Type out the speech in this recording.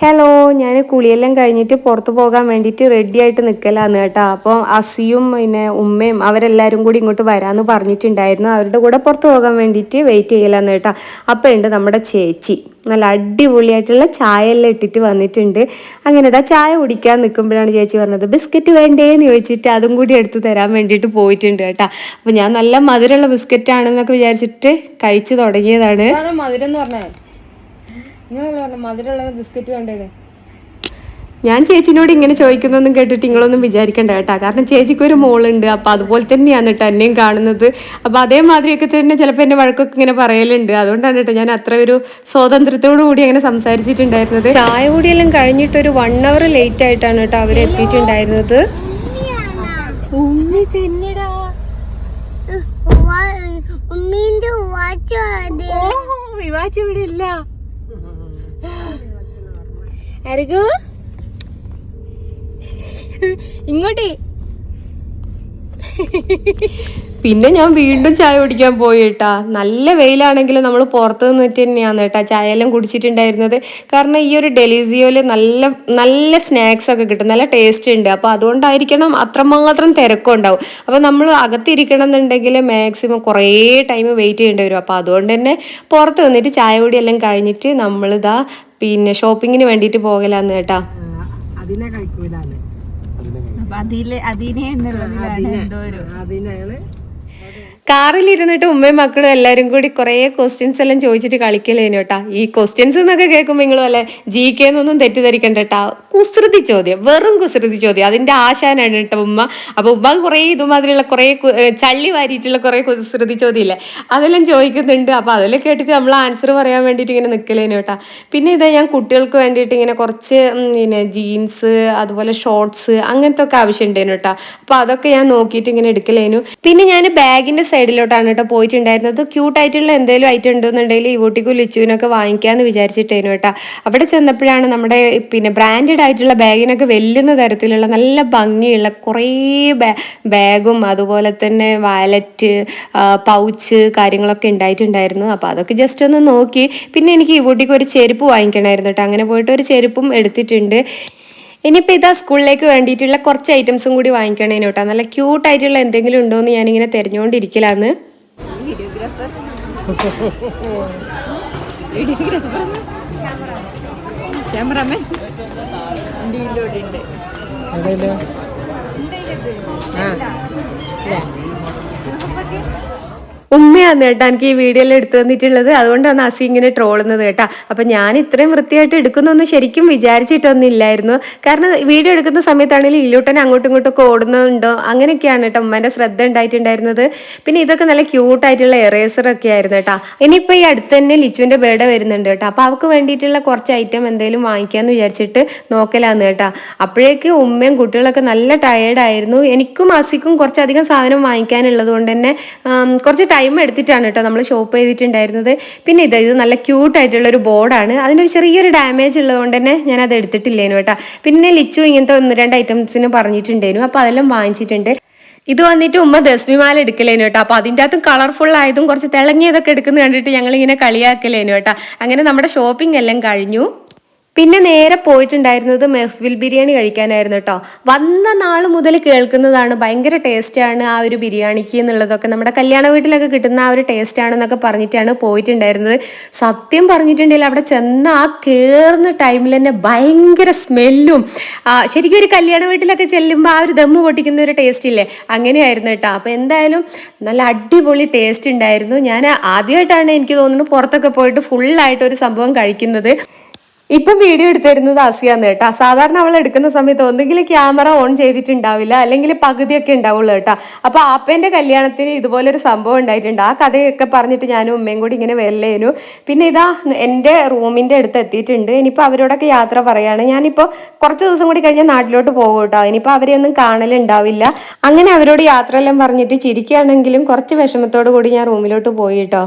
Hello ഞാൻ കുളിയെല്ലാം കഴിഞ്ഞിട്ട് പുറത്ത് പോകാൻ വേണ്ടിയിട്ട് റെഡി ആയിട്ട് നിൽക്കലാന്ന് കേട്ടോ. അപ്പോൾ അസിയും പിന്നെ ഉമ്മയും അവരെല്ലാവരും കൂടി ഇങ്ങോട്ട് വരാമെന്ന് പറഞ്ഞിട്ടുണ്ടായിരുന്നു. അവരുടെ കൂടെ പുറത്ത് പോകാൻ വേണ്ടിയിട്ട് വെയിറ്റ് ചെയ്യലാന്ന് കേട്ടോ. അപ്പോൾ ഉണ്ട് നമ്മുടെ ചേച്ചി. നല്ല അടിപൊളിയായിട്ടുള്ള ചായ എല്ലാം ഇട്ടിട്ട് വന്നിട്ടുണ്ട്. അങ്ങനെ ഇതാ ചായ കുടിക്കാൻ നിൽക്കുമ്പോഴാണ് ചേച്ചി പറഞ്ഞത് ബിസ്ക്കറ്റ് വേണ്ടേന്ന് ചോദിച്ചിട്ട് അതും കൂടി എടുത്ത് തരാൻ വേണ്ടിയിട്ട് പോയിട്ടുണ്ട് കേട്ടോ. അപ്പോൾ ഞാൻ നല്ല മധുരമുള്ള ബിസ്ക്കറ്റ് ആണെന്നൊക്കെ വിചാരിച്ചിട്ട് കഴിച്ചു തുടങ്ങിയതാണ്. മധുരം എന്ന് പറഞ്ഞേ നിങ്ങളല്ലേ പറഞ്ഞ? മധുരമുള്ള ബിസ്ക്കറ്റ് ഞാൻ ചേച്ചിനോട് ഇങ്ങനെ ചോദിക്കുന്നൊന്നും കേട്ടിട്ട് നിങ്ങളൊന്നും വിചാരിക്കണ്ട കേട്ടാ. കാരണം ചേച്ചിക്ക് ഒരു മോളുണ്ട്. അപ്പൊ അതുപോലെ തന്നെയാണ് കേട്ടോ എന്നെയും കാണുന്നത്. അപ്പൊ അതേമാതിരിയൊക്കെ തന്നെ ചിലപ്പോൾ എന്റെ വഴക്കൊക്കെ ഇങ്ങനെ പറയലുണ്ട്. അതുകൊണ്ടാണ് കേട്ടോ ഞാൻ അത്ര ഒരു സ്വാതന്ത്ര്യത്തോടു കൂടി അങ്ങനെ സംസാരിച്ചിട്ടുണ്ടായിരുന്നത്. ചായ കൂടിയെല്ലാം കഴിഞ്ഞിട്ട് ഒരു വൺ അവർ ലേറ്റ് ആയിട്ടാണ് കേട്ടോ അവർ എത്തിയിട്ടുണ്ടായിരുന്നത്. ഉമ്മി തിന്നിടാ. ഉമ്മീന്റെ വാച്ച് വിവാച്ച ഇവിടെ ഇല്ല. ആരകു ഇങ്ങോട്ടേ. പിന്നെ ഞാൻ വീണ്ടും ചായ കുടിക്കാൻ പോയി കേട്ടാ നല്ല വെയിലാണെങ്കിലും നമ്മൾ പുറത്ത് നിന്നിട്ട് തന്നെയാണ് കേട്ടാ ചായ എല്ലാം കുടിച്ചിട്ടുണ്ടായിരുന്നത്. കാരണം ഈ ഒരു ഡെലിസിയോയിൽ നല്ല നല്ല സ്നാക്സ് ഒക്കെ കിട്ടും. നല്ല ടേസ്റ്റ് ഉണ്ട്. അപ്പോൾ അതുകൊണ്ടായിരിക്കണം അത്രമാത്രം തിരക്കും ഉണ്ടാവും. അപ്പോൾ നമ്മൾ അകത്തിരിക്കണം എന്നുണ്ടെങ്കിൽ മാക്സിമം കുറേ ടൈം വെയിറ്റ് ചെയ്യേണ്ടി വരും. അപ്പോൾ അതുകൊണ്ട് തന്നെ പുറത്ത് നിന്നിട്ട് ചായ കൂടി എല്ലാം കഴിഞ്ഞിട്ട് നമ്മളിതാ പിന്നെ ഷോപ്പിങ്ങിന് വേണ്ടിയിട്ട് പോകലാന്ന് കേട്ടാ. അതിനെ കഴിക്കൂലാണ് അതിലെ അതിനെ എന്നുള്ളതിലാണ് എന്തോ ഒരു അതിനാണ് കാറിലിരുന്നിട്ട് ഉമ്മയും മക്കളും എല്ലാവരും കൂടി കുറേ ക്വസ്റ്റ്യൻസ് എല്ലാം ചോദിച്ചിട്ട് കളിക്കലേനു കേട്ടാ. ഈ ക്വസ്റ്റ്യൻസ് എന്നൊക്കെ കേൾക്കുമ്പോൾ നിങ്ങൾ വല്ല ജി കെ എന്നൊന്നും തെറ്റിദ്ധരിക്കണ്ട കേട്ടാ. കുസൃതി ചോദ്യം വെറും കുസൃതി ചോദ്യം. അതിന്റെ ആശാനാണ് കേട്ടോ ഉമ്മ. അപ്പോൾ ഉമ്മ കുറേ ഇതുമാതിരിയുള്ള കുറേ ചള്ളി വാരിയിട്ടുള്ള കുറേ കുസൃതി ചോദ്യം ഇല്ലേ അതെല്ലാം ചോദിക്കുന്നുണ്ട്. അപ്പോൾ അതെല്ലാം കേട്ടിട്ട് നമ്മൾ ആൻസർ പറയാൻ വേണ്ടിയിട്ട് ഇങ്ങനെ നിൽക്കലേനു കേട്ടാ. പിന്നെ ഇതാ ഞാൻ കുട്ടികൾക്ക് വേണ്ടിയിട്ട് ഇങ്ങനെ കുറച്ച് പിന്നെ ജീൻസ് അതുപോലെ ഷോർട്സ് അങ്ങനത്തെ ഒക്കെ ആവശ്യം ഉണ്ടായിരുന്നു കേട്ടോ. അപ്പൊ അതൊക്കെ ഞാൻ നോക്കിയിട്ട് ഇങ്ങനെ എടുക്കലേനു. പിന്നെ ഞാൻ ബാഗിന്റെ സൈഡിലോട്ടാണ് കേട്ടോ പോയിട്ടുണ്ടായിരുന്നത്. ക്യൂട്ട് ആയിട്ടുള്ള എന്തെങ്കിലും ഐറ്റം ഉണ്ടെന്നുണ്ടെങ്കിൽ ഈ ഊട്ടിക്കും ലിച്ചുവിനൊക്കെ വാങ്ങിക്കാന്ന് വിചാരിച്ചിട്ടേനു കേട്ടോ. അവിടെ ചെന്നപ്പോഴാണ് നമ്മുടെ പിന്നെ ബ്രാൻഡഡ് ആയിട്ടുള്ള ബാഗിനൊക്കെ വെല്ലുന്ന തരത്തിലുള്ള നല്ല ഭംഗിയുള്ള കുറേ ബാഗും അതുപോലെ തന്നെ വാലറ്റ് പൗച്ച് കാര്യങ്ങളൊക്കെ ഉണ്ടായിട്ടുണ്ടായിരുന്നു. അപ്പോൾ അതൊക്കെ ജസ്റ്റ് ഒന്ന് നോക്കി. പിന്നെ എനിക്ക് ഈ ഊട്ടിക്ക് ഒരു ചെരുപ്പ് വാങ്ങിക്കണമായിരുന്നു കേട്ടോ. അങ്ങനെ പോയിട്ട് ഒരു ചെരുപ്പും എടുത്തിട്ടുണ്ട്. ഇനിയിപ്പോൾ ഇതാ സ്കൂളിലേക്ക് വേണ്ടിയിട്ടുള്ള കുറച്ച് ഐറ്റംസും കൂടി വാങ്ങിക്കണേനു കേട്ടോ നല്ല ക്യൂട്ടായിട്ടുള്ള എന്തെങ്കിലും ഉണ്ടോ എന്ന് ഞാനിങ്ങനെ തിരഞ്ഞുകൊണ്ടിരിക്കലാന്ന് ക്യാമറമാൻ. ഉമ്മയാണ് കേട്ടോ എനിക്ക് ഈ വീഡിയോയിൽ എടുത്തു തന്നിട്ടുള്ളത്. അതുകൊണ്ടാണ് അസി ഇങ്ങനെ ട്രോളുന്നത് കേട്ടാ. അപ്പൊ ഞാൻ ഇത്രയും വൃത്തിയായിട്ട് എടുക്കുന്നൊന്നും ശരിക്കും വിചാരിച്ചിട്ടൊന്നും ഇല്ലായിരുന്നു കാരണം വീഡിയോ എടുക്കുന്ന സമയത്താണെങ്കിൽ ഇല്ലൂട്ടൻ അങ്ങോട്ടും ഇങ്ങോട്ടും ഒക്കെ ഓടുന്നുണ്ടോ? അങ്ങനെയൊക്കെയാണ് കേട്ടോ ഉമ്മേന്റെ ശ്രദ്ധ ഉണ്ടായിട്ടുണ്ടായിരുന്നത്. പിന്നെ ഇതൊക്കെ നല്ല ക്യൂട്ടായിട്ടുള്ള എറേസർ ഒക്കെ ആയിരുന്നു കേട്ടാ. ഇനിയിപ്പോൾ ഈ അടുത്ത് തന്നെ ലിച്ചുവിന്റെ ബേർഡേ വരുന്നുണ്ട് കേട്ടോ. അപ്പോൾ അവൾക്ക് വേണ്ടിയിട്ടുള്ള കുറച്ച് ഐറ്റം എന്തെങ്കിലും വാങ്ങിക്കാമെന്ന് വിചാരിച്ചിട്ട് നോക്കലാന്ന് കേട്ടോ. അപ്പോഴേക്ക് ഉമ്മയും കുട്ടികളൊക്കെ നല്ല ടയേർഡായിരുന്നു എനിക്കും അസിക്കും കുറച്ചധികം സാധനം വാങ്ങിക്കാനുള്ളത് കൊണ്ട് തന്നെ കുറച്ച് ടൈം എടുത്തിട്ടാണ് കേട്ടോ നമ്മൾ ഷോപ്പ് ചെയ്തിട്ടുണ്ടായിരുന്നത്. പിന്നെ ഇത് ഇത് നല്ല ക്യൂട്ടായിട്ടുള്ള ഒരു ബോർഡാണ് അതിനൊരു ചെറിയൊരു ഡാമേജ് ഉള്ളതുകൊണ്ട് തന്നെ ഞാൻ അത് എടുത്തിട്ടില്ലേനു കേട്ടോ. പിന്നെ ലിച്ചു ഇങ്ങനത്തെ ഒന്ന് രണ്ട് ഐറ്റംസിന് പറഞ്ഞിട്ടുണ്ടായിരുന്നു. അപ്പോൾ അതെല്ലാം വാങ്ങിച്ചിട്ടുണ്ട്. ഇത് വന്നിട്ട് ഉമ്മ ദസ്മിമാല എടുക്കലേനു കേട്ടോ. അപ്പൊ അതിന്റെ അകത്തും കളർഫുൾ ആയതും കുറച്ച് തിളങ്ങിയതൊക്കെ എടുക്കുന്നത് കണ്ടിട്ട് ഞങ്ങൾ ഇങ്ങനെ കളിയാക്കലേനു കേട്ടോ. അങ്ങനെ നമ്മുടെ ഷോപ്പിംഗ് എല്ലാം കഴിഞ്ഞു. പിന്നെ നേരെ പോയിട്ടുണ്ടായിരുന്നത് മെഹ്വിൽ ബിരിയാണി കഴിക്കാനായിരുന്നു കേട്ടോ വന്ന നാൾ മുതൽ കേൾക്കുന്നതാണ് ഭയങ്കര ടേസ്റ്റാണ് ആ ഒരു ബിരിയാണിക്ക് എന്നുള്ളതൊക്കെ. നമ്മുടെ കല്യാണ വീട്ടിലൊക്കെ കിട്ടുന്ന ആ ഒരു ടേസ്റ്റ് ആണെന്നൊക്കെ പറഞ്ഞിട്ടാണ് പോയിട്ടുണ്ടായിരുന്നത്. സത്യം പറഞ്ഞിട്ടുണ്ടെങ്കിൽ അവിടെ ചെന്ന ആ കയറുന്ന ടൈമിൽ തന്നെ ഭയങ്കര സ്മെല്ലും ശരിക്കും ഒരു കല്യാണ വീട്ടിലൊക്കെ ചെല്ലുമ്പോൾ ആ ഒരു ദമ്മ് പൊട്ടിക്കുന്ന ഒരു ടേസ്റ്റ് ഇല്ലേ? അങ്ങനെയായിരുന്നു കേട്ടോ അപ്പോൾ എന്തായാലും നല്ല അടിപൊളി ടേസ്റ്റ് ഉണ്ടായിരുന്നു. ഞാൻ ആദ്യമായിട്ടാണ് എനിക്ക് തോന്നുന്നത് പുറത്തൊക്കെ പോയിട്ട് ഫുള്ളായിട്ട് ഒരു സംഭവം കഴിക്കുന്നത്. ഇപ്പം വീഡിയോ എടുത്തിരുന്നത് അസിയാന്ന് കേട്ടാ. സാധാരണ അവൾ എടുക്കുന്ന സമയത്ത് ഒന്നെങ്കിലും ക്യാമറ ഓൺ ചെയ്തിട്ടുണ്ടാവില്ല അല്ലെങ്കിൽ പകുതിയൊക്കെ ഉണ്ടാവുള്ളൂ കേട്ടാ. അപ്പൊ ആപ്പേന്റെ കല്യാണത്തിന് ഇതുപോലൊരു സംഭവം ഉണ്ടായിട്ടുണ്ട്. ആ കഥയൊക്കെ പറഞ്ഞിട്ട് ഞാനും ഉമ്മയും കൂടി ഇങ്ങനെ വരലേനു. പിന്നെ ഇതാ എന്റെ റൂമിന്റെ അടുത്ത് എത്തിയിട്ടുണ്ട്. ഇനിയിപ്പോൾ അവരോടൊക്കെ യാത്ര പറയാണ്. ഞാനിപ്പോൾ കുറച്ച് ദിവസം കൂടി കഴിഞ്ഞാൽ നാട്ടിലോട്ട് പോകും കേട്ടോ. ഇനിയിപ്പോൾ അവരെയൊന്നും കാണലുണ്ടാവില്ല അങ്ങനെ അവരോട് യാത്ര എല്ലാം പറഞ്ഞിട്ട് ചിരിക്കുകയാണെങ്കിലും കുറച്ച് വിഷമത്തോടു കൂടി ഞാൻ റൂമിലോട്ട് പോയി കേട്ടോ.